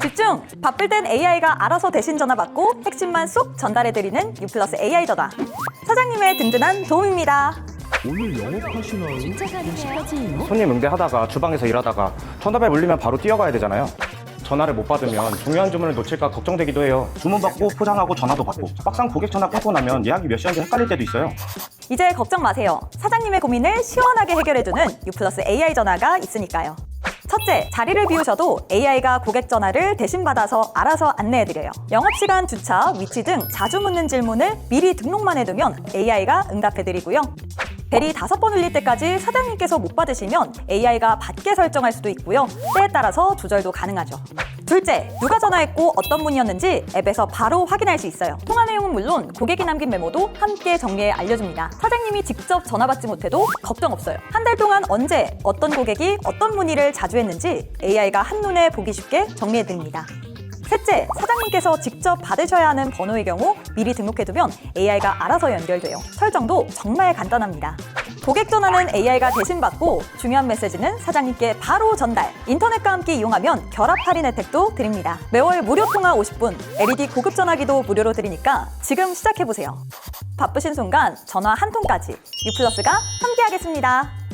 집중! 바쁠 땐 AI가 알아서 대신 전화 받고 핵심만 쏙 전달해드리는 U 플러스 AI 전화. 사장님의 든든한 도움입니다. 오늘 영업하시나요? 손님 응대하다가 주방에서 일하다가 전화벨 울리면 바로 뛰어가야 되잖아요. 전화를 못 받으면 중요한 주문을 놓칠까 걱정되기도 해요. 주문 받고 포장하고 전화도 받고 막상 고객 전화 끊고 나면 예약이 몇 시간지 헷갈릴 때도 있어요. 이제 걱정 마세요. 사장님의 고민을 시원하게 해결해주는 U 플러스 AI 전화가 있으니까요. 첫째, 자리를 비우셔도 AI가 고객 전화를 대신 받아서 알아서 안내해드려요. 영업시간, 주차, 위치 등 자주 묻는 질문을 미리 등록만 해두면 AI가 응답해드리고요. 벨이 다섯 번 울릴 때까지 사장님께서 못 받으시면 AI가 받게 설정할 수도 있고요. 때에 따라서 조절도 가능하죠. 둘째, 누가 전화했고 어떤 분이었는지 앱에서 바로 확인할 수 있어요. 통화 내용은 물론 고객이 남긴 메모도 함께 정리해 알려줍니다. 사장님이 직접 전화 받지 못해도 걱정 없어요. 한 달 동안 언제 어떤 고객이 어떤 문의를 자주 했는지 AI가 한눈에 보기 쉽게 정리해 드립니다. 셋째, 사장님께서 직접 받으셔야 하는 번호의 경우 미리 등록해두면 AI가 알아서 연결돼요. 설정도 정말 간단합니다. 고객 전화는 AI가 대신 받고 중요한 메시지는 사장님께 바로 전달. 인터넷과 함께 이용하면 결합 할인 혜택도 드립니다. 매월 무료 통화 50분, LED 고급 전화기도 무료로 드리니까 지금 시작해보세요. 바쁘신 순간 전화 한 통까지 U 플러스가 함께하겠습니다.